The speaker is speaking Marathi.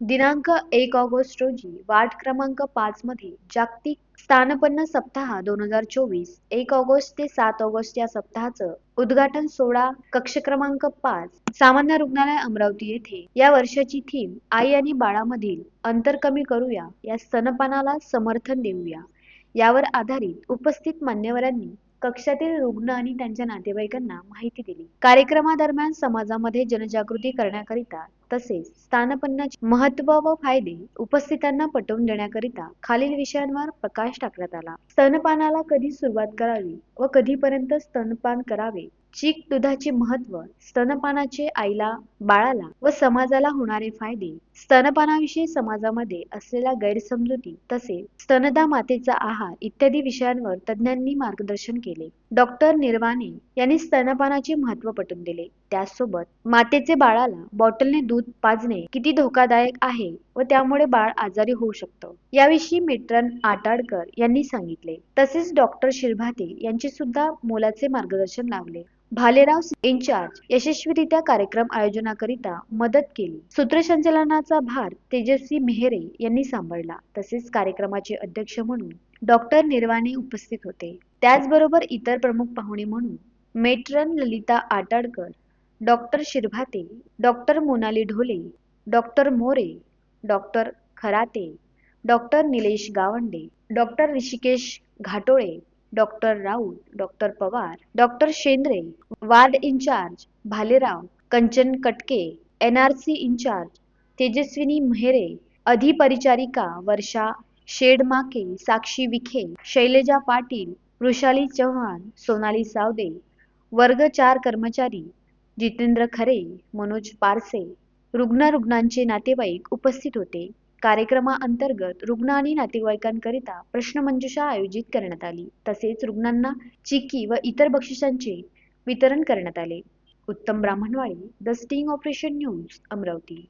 दिनांक एक ऑगस्ट रोजी वार्ड क्रमांक पाच मध्ये जागतिक स्थानपन्न सप्ताह दोन हजार चोवीस एक ऑगस्ट ते सात ऑगस्ट या सप्ताहाचं उद्घाटन सोहळा कक्ष क्रमांक पाच सामान्य रुग्णालय अमरावती येथे. या वर्षाची थीम आई आणि बाळामधील अंतर कमी करूया या स्तनपानाला समर्थन देऊया. यावर आधारित उपस्थित मान्यवरांनी कक्षातील रुग्ण आणि त्यांच्या नातेवाईकांना माहिती दिली. कार्यक्रमादरम्यान समाजामध्ये जनजागृती करण्याकरिता तसेच स्थानपन्नाचे महत्त्व व फायदे उपस्थितांना पटवून देण्याकरिता खालील विषयांवर प्रकाश टाकण्यात आला. स्तनपानाला कधी सुरुवात करावी व कधीपर्यंत स्तनपान करावे? चीक दुधाचे महत्त्व स्तनपानाचे आईला बाळाला व समाजाला होणारे फायदे. स्तनपानाविषयी समाजामध्ये असलेल्या गैरसमजुती तसेच स्तनदा मातेचा आहार इत्यादी विषयांवर तज्ज्ञांनी मार्गदर्शन केले. डॉक्टर निर्वाणे यांनी स्तनपानाचे महत्त्व पटवून दिले. त्याचसोबत मातेचे बाळाला बॉटलने दूध पाजणे किती धोकादायक आहे? व त्यामुळे बाळ आजारी होऊ शकतं. याविषयी मेट्रन आटाडकर यांनी सांगितले. तसेच डॉक्टर शिरभाते यांचे सुद्धा मोलाचे मार्गदर्शन लावले. भालेराव इन्चार्ज यशस्वीरित्या कार्यक्रम आयोजनाकरिता मदत केली. सूत्रसंचलनाचा भार तेजस्वी मेहरे यांनी सांभाळला. तसेच कार्यक्रमाचे अध्यक्ष म्हणून डॉक्टर निर्वाणे उपस्थित होते. त्याचबरोबर इतर प्रमुख पाहुणे म्हणून matron Lalita Atadkar doctor Shirbhate doctor Monali Dhole doctor More doctor Kharate, doctor Nilesh Gawande, doctor Rishikesh Ghatole, doctor Raut, doctor Pawar, doctor Shendre, ward incharge Bhalerao, Kanchan Katke, N R C incharge Tejaswini Mehre, अधिपरिचारिका Varsha Shedmake, Sakshi Vikhe, Shaileja Patil, Vrushali Chavan, Sonali सावदे, वर्ग चार कर्मचारी, जितेंद्र खरे, मनोज पारसे रुग्ण रुग्णांचे नातेवाईक उपस्थित होते. कार्यक्रमाअंतर्गत रुग्ण आणि नातेवाईकांकरिता प्रश्नमंजुषा आयोजित करण्यात आली. तसेच रुग्णांना चिकी व इतर बक्षिसांचे वितरण करण्यात आले. Uttam Brahmanwadi the sting operation news Amravati.